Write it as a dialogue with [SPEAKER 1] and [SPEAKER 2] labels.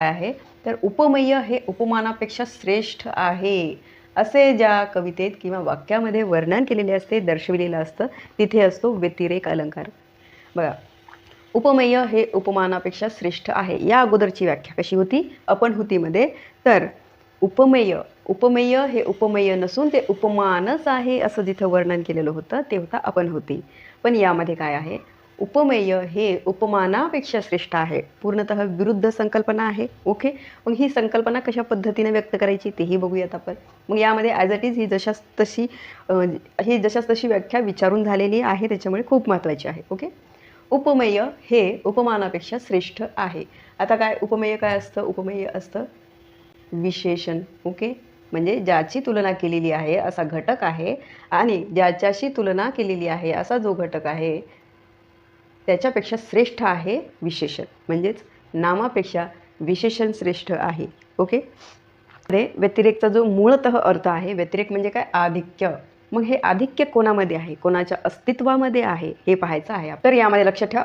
[SPEAKER 1] आहे. तर उपमेय हे उपमानापेक्षा श्रेष्ठ आहे. असे ज्या कवितेत किंवा वाक्यामध्ये वर्णन केलेले असते दर्शविलेलं असतं तिथे असतो व्यतिरेक अलंकार. बघा उपमेय हे उपमानापेक्षा श्रेष्ठ आहे. या अगोदरची व्याख्या कशी होती? आपण होतीमध्ये तर उपमेय उपमेय हे उपमेय नसून ते उपमानच आहे असं जिथं वर्णन केलेलं होतं ते होता आपण होती पण यामध्ये काय आहे? उपमेय हे उपमानापेक्षा श्रेष्ठ आहे. पूर्णतः विरुद्ध संकल्पना आहे. ओके मग ही संकल्पना कशा पद्धतीने व्यक्त करायची तेही बघूयात आपण. मग यामध्ये ॲज इट इज ही जशास तशी ही जशास तशी व्याख्या विचारून झालेली आहे त्याच्यामुळे खूप महत्त्वाची आहे. ओके उपमेय हे उपमानापेक्षा श्रेष्ठ आहे. आता काय उपमेय काय असतं? उपमेय असतं विशेषण. ओके म्हणजे ज्याची तुलना केलेली आहे असा घटक आहे आणि ज्याच्याशी तुलना केलेली आहे असा जो घटक आहे त्याच्यापेक्षा श्रेष्ठ आहे विशेषण. म्हणजेच नामापेक्षा विशेषण श्रेष्ठ आहे. ओके मध्ये व्यतिरेकचा जो मूळतः अर्थ आहे व्यतिरेक म्हणजे काय? आधिक्य. मग हे आधिक्य कोणामध्ये आहे? कोणाच्या अस्तित्वामध्ये आहे? हे पाहायचं आहे. तर यामध्ये लक्षात ठेवा